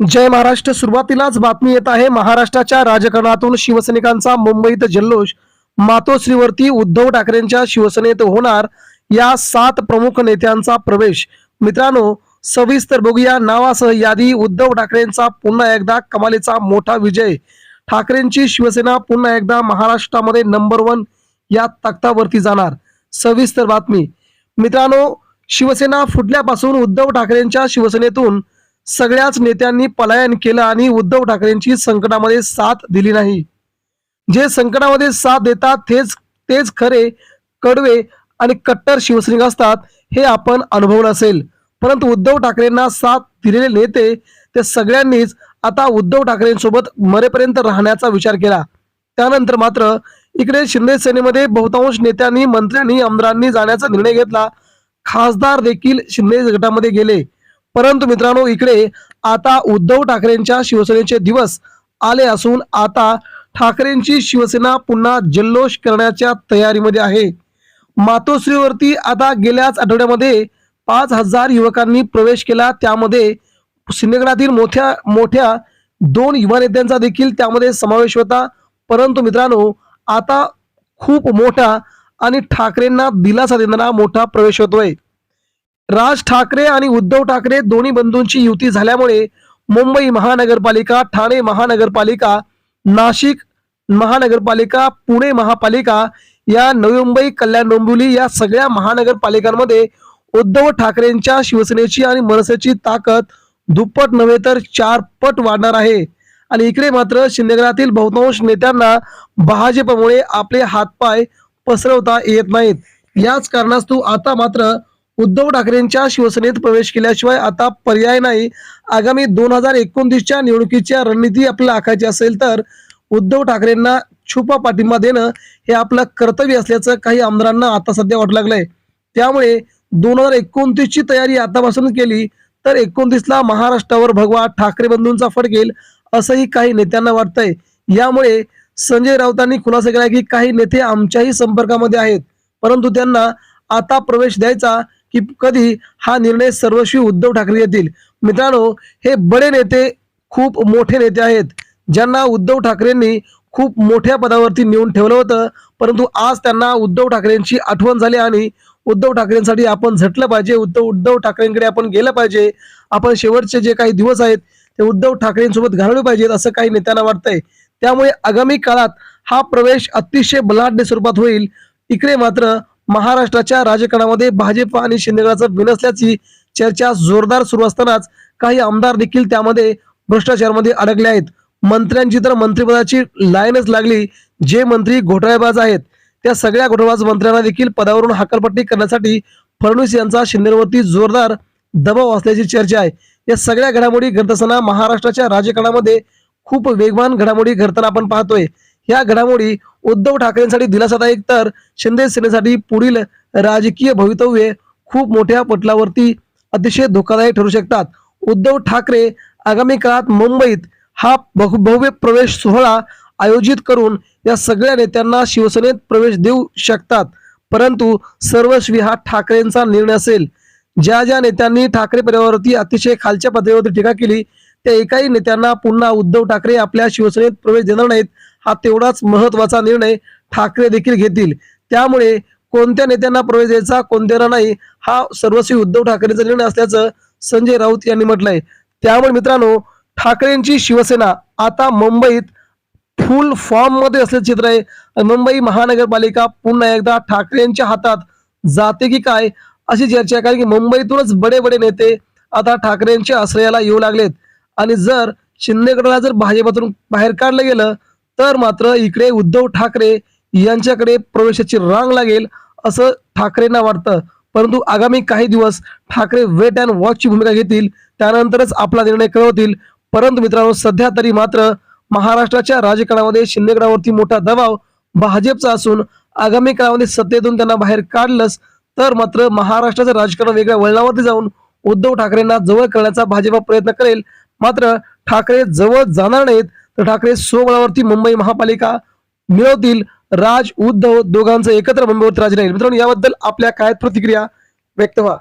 जय महाराष्ट्र. सुरुवातीलाच बातमी येत आहे महाराष्ट्राच्या राजकारणातून शिवसैनिकांचा मुंबईत जल्लोष. मातोश्रीवरती उद्धव ठाकरेंच्या शिवसेनेत होणार या सात प्रमुख नेत्यांचा प्रवेश. मित्रांनो सविस्तर बघूया नावासह यादी. उद्धव ठाकरेंचा पुन्हा एकदा कमालीचा मोठा विजय. ठाकरेंची शिवसेना पुन्हा एकदा महाराष्ट्रामध्ये नंबर वन या तख्तावरती जाणार. सविस्तर बातमी. मित्रांनो शिवसेना फुटल्यापासून उद्धव ठाकरेंच्या शिवसेनेतून सगळ्याच नेत्यांनी पलायन केलं आणि उद्धव ठाकरेंची संकटामध्ये साथ दिली नाही. जे संकटामध्ये साथ देतात तेच तेच खरे कडवे आणि कट्टर शिवसैनिक असतात हे आपण अनुभवलं असेल. परंतु उद्धव ठाकरेंना साथ दिलेले नेते ते सगळ्यांनीच आता उद्धव ठाकरेंसोबत मरेपर्यंत राहण्याचा विचार केला. त्यानंतर मात्र इकडे शिंदे सेनेमध्ये बहुतांश नेत्यांनी मंत्र्यांनी आमदारांनी जाण्याचा निर्णय घेतला. खासदार देखील शिंदे गटामध्ये गेले. परंतु मित्रांनो इकडे आता उद्धव ठाकरेंच्या शिवसेनेचे दिवस आले असून आता ठाकरेंची शिवसेना पुन्हा जल्लोष करण्याच्या तयारीमध्ये आहे. मातोश्रीवरती आता गेल्याच आठवड्यामध्ये पाच हजार युवकांनी प्रवेश केला. त्यामध्ये सिंदगडातील मोठ्या मोठ्या दोन युवा नेत्यांचा देखील त्यामध्ये समावेश होता. परंतु मित्रांनो आता खूप मोठा आणि ठाकरेंना दिलासा देणारा मोठा प्रवेश होतोय. राज ठाकरे आणि उद्धव ठाकरे दोन्ही बंधूंची युती झाल्यामुळे मुंबई महानगरपालिका ठाणे महानगरपालिका नाशिक महानगरपालिका पुणे महापालिका या नवी मुंबई कल्याण डोंबिवली या सगळ्या महानगरपालिकांमध्ये उद्धव ठाकरेंच्या शिवसेनेची आणि मनसेची ताकद दुप्पट नव्हे तर चार पट वाढणार आहे. आणि इकडे मात्र शिंदेगडातील बहुतांश नेत्यांना भाजपमुळे आपले हातपाय पसरवता येत नाहीत. याच कारणास्तव आता मात्र उद्धव ठाकरेंच्या शिवसेनेत प्रवेश केल्याशिवाय आता पर्याय नाही. आगामी दोन हजार एकोणतीसच्या निवडणुकीच्या रणनीती आपल्याला आखायची असेल तर उद्धव ठाकरेंना छुपा पाठिंबा देणं हे आपलं कर्तव्य असल्याचं काही आमदारांना आता सध्या वाटू लागलंय. त्यामुळे दोन हजार एकोणतीसची तयारी आतापासून केली तर एकोणतीसला महाराष्ट्रावर भगवा ठाकरे बंधूंचा फडकेल असंही काही नेत्यांना वाटतंय. यामुळे संजय राऊतांनी खुलासा केला की काही नेते आमच्याही संपर्कामध्ये आहेत. परंतु त्यांना आता प्रवेश द्यायचा की कधी हा निर्णय सर्वस्वी उद्धव ठाकरे येतील. मित्रांनो हे बडे नेते खूप मोठे नेते आहेत. ज्यांना उद्धव ठाकरेंनी खूप मोठ्या पदावरती नेऊन ठेवलं होतं. परंतु आज त्यांना उद्धव ठाकरेंची आठवण झाली आणि उद्धव ठाकरेंसाठी आपण झटलं पाहिजे. उद्धव उद्धव ठाकरेंकडे आपण गेलं पाहिजे. आपण शेवटचे जे काही दिवस आहेत ते उद्धव ठाकरेंसोबत घालवले पाहिजेत असं काही नेत्यांना वाटतंय. त्यामुळे आगामी काळात हा प्रवेश अतिशय बलाढ्य स्वरूपात होईल. इकडे मात्र महाराष्ट्राच्या राजकारणामध्ये भाजप आणि शिंदेगडाचं बिनसल्याची चर्चा जोरदार सुरू असतानाच काही आमदार देखील त्यामध्ये भ्रष्टाचारमध्ये अडकले आहेत. मंत्र्यांची तर मंत्रिपदाची लाईनच लागली. जे मंत्री घोटाळेबाज आहेत त्या सगळ्या घोटाळबाज मंत्र्यांना देखील पदावरून हकालपट्टी करण्यासाठी फडणवीस यांचा शिंदेवरती जोरदार दबाव असल्याची चर्चा आहे. या सगळ्या घडामोडी घडत असताना महाराष्ट्राच्या राजकारणामध्ये खूप वेगवान घडामोडी घडताना आपण पाहतोय. या घडामोडी उद्धव ठाकरेंसाठी दिलासादायक तर शिंदे सेनेसाठी पुढील राजकीय भवितव्य खूप मोठ्या पटलावरती अतिशय धोकादायक ठरू शकतात. उद्धव ठाकरे आगामी काळात मुंबईत हा बहु भव्य प्रवेश सोहळा आयोजित करून या सगळ्या नेत्यांना शिवसेनेत प्रवेश देऊ शकतात. परंतु सर्वस्वी हा ठाकरेंचा निर्णय असेल. ज्या ज्या नेत्यांनी ठाकरे परिवारावरती अतिशय खालच्या पातळीवरती टीका केली त्या एकाही नेत्यांना पुन्हा उद्धव ठाकरे आपल्या शिवसेनेत प्रवेश देणार नाहीत हा तेवढाच महत्त्वाचा निर्णय ठाकरे देखील घेतील. त्यामुळे कोणत्या नेत्यांना प्रवेश द्यायचा कोणत्याला नाही हा सर्वस्वी उद्धव ठाकरेंचा निर्णय असल्याचं संजय राऊत यांनी म्हटलंय. त्यामुळे मित्रांनो ठाकरेंची शिवसेना आता मुंबईत फुल फॉर्ममध्ये असल्याचं चित्र आहे. मुंबई महानगरपालिका पुन्हा एकदा ठाकरेंच्या हातात जाते की काय अशी चर्चा आहे. कारण की मुंबईतूनच बडे बडे नेते आता ठाकरेंच्या आश्रयाला येऊ लागलेत. आणि जर शिंदे गटाला जर भाजपातून बाहेर काढलं गेलं तर मात्र इकडे उद्धव ठाकरे यांच्याकडे प्रवेशाची रांग लागेल असं ठाकरेंना वाटतं. परंतु आगामी काही दिवस ठाकरे वेट अँड वॉचची भूमिका घेतील त्यानंतरच आपला निर्णय कळवतील. परंतु मित्रांनो सध्या तरी मात्र महाराष्ट्राच्या राजकारणामध्ये शिंदेगडावरती मोठा दबाव भाजपचा असून आगामी काळामध्ये सत्तेतून त्यांना बाहेर काढलंच तर मात्र महाराष्ट्राचं राजकारण वेगळ्या वळणावरती जाऊन उद्धव ठाकरेंना जवळ करण्याचा भाजपा प्रयत्न करेल. मात्र ठाकरे जवळ जाणार नाहीत तर ठाकरे स्वबळावरती मुंबई महापालिका मिळवतील. राज उद्धव दोघांचं एकत्र मुंबईवरती राज राहील मित्रांनो याबद्दल आपल्या काय प्रतिक्रिया? व्यक्त व्हा.